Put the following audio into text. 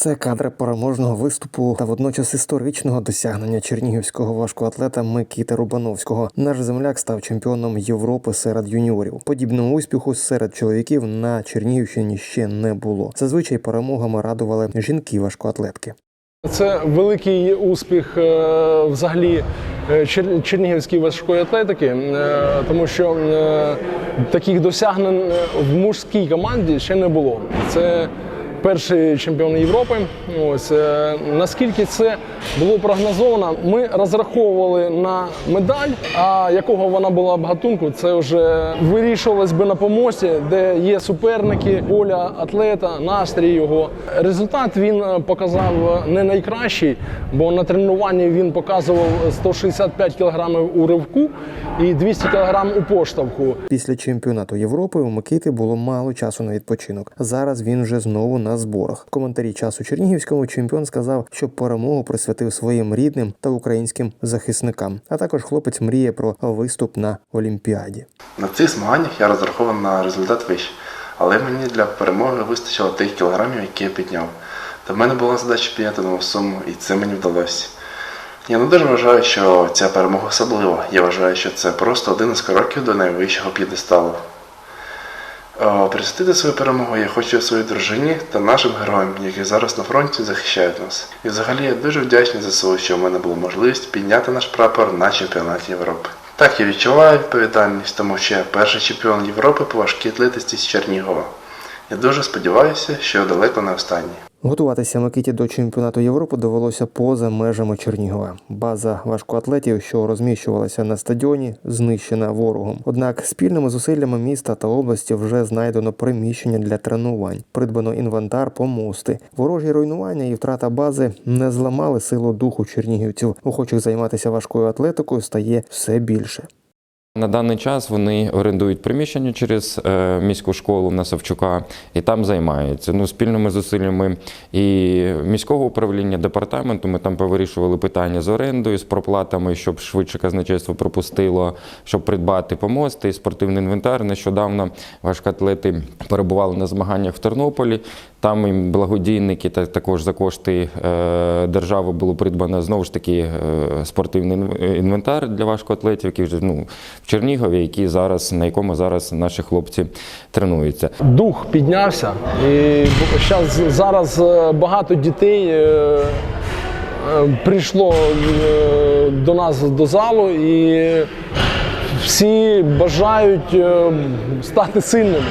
Це кадри переможного виступу та водночас історичного досягнення чернігівського важкоатлета Микіти Рубановського. Наш земляк став чемпіоном Європи серед юніорів. Подібного успіху серед чоловіків на Чернігівщині ще не було. Зазвичай перемогами радували жінки важкоатлетки. Це великий успіх е, взагалі е, чернігівської важкої атлетики, е, тому що таких досягнень в мужській команді ще не було. Це перший чемпіон Європи. Ось е, наскільки це було прогнозовано, ми розраховували на медаль. А якого вона була б гатунку, це вже вирішувалось би на помості, де є суперники, поля атлета, настрій його. Результат він е, показав не найкращий, бо на тренуванні він показував 165 кг у ривку і 200 кг у поштовху. Після чемпіонату Європи у Микити було мало часу на відпочинок. Зараз він вже знову на зборах. В коментарі часу Чернігівському чемпіон сказав, що перемогу присвятив своїм рідним та українським захисникам. А також хлопець мріє про виступ на Олімпіаді. На цих змаганнях я розрахований на результат вищий, але мені для перемоги вистачило тих кілограмів, які я підняв. Та в мене була задача підняти нову суму, і це мені вдалося. Я не дуже вважаю, що ця перемога особлива. Я вважаю, що це просто один із кроків до найвищого п'єдесталу. Е, Присвятити свою перемогу я хочу своїй дружині та нашим героям, які зараз на фронті захищають нас. І взагалі я дуже вдячний за те, що в мене була можливість підняти наш прапор на чемпіонаті Європи. Так, я відчуваю відповідальність, тому що я перший чемпіон Європи по важкій атлетиці з Чернігова. Я дуже сподіваюся, що далеко не останній. Готуватися Микиті до чемпіонату Європи довелося поза межами Чернігова. База важкоатлетів, що розміщувалася на стадіоні, знищена ворогом. Однак спільними зусиллями міста та області вже знайдено приміщення для тренувань, придбано інвентар, помости. Ворожі руйнування і втрата бази не зламали силу духу чернігівців. Охочих займатися важкою атлетикою стає все більше. На даний час вони орендують приміщення через е, міську школу на Савчука і там займаються. Ну, спільними зусиллями і міського управління департаменту ми там повирішували питання з орендою, з проплатами, щоб швидше казначейство пропустило, щоб придбати помости спортивний інвентар. Нещодавно важкоатлети перебували на змаганнях в Тернополі. Там їм благодійники та також за кошти е, держави було придбано знову ж таки е, спортивний інвентар для важкоатлетів, які вже ну в Чернігові, які зараз на якому зараз наші хлопці тренуються. Дух піднявся, і щас, зараз е, багато дітей прийшло до нас до залу і всі бажають стати сильними.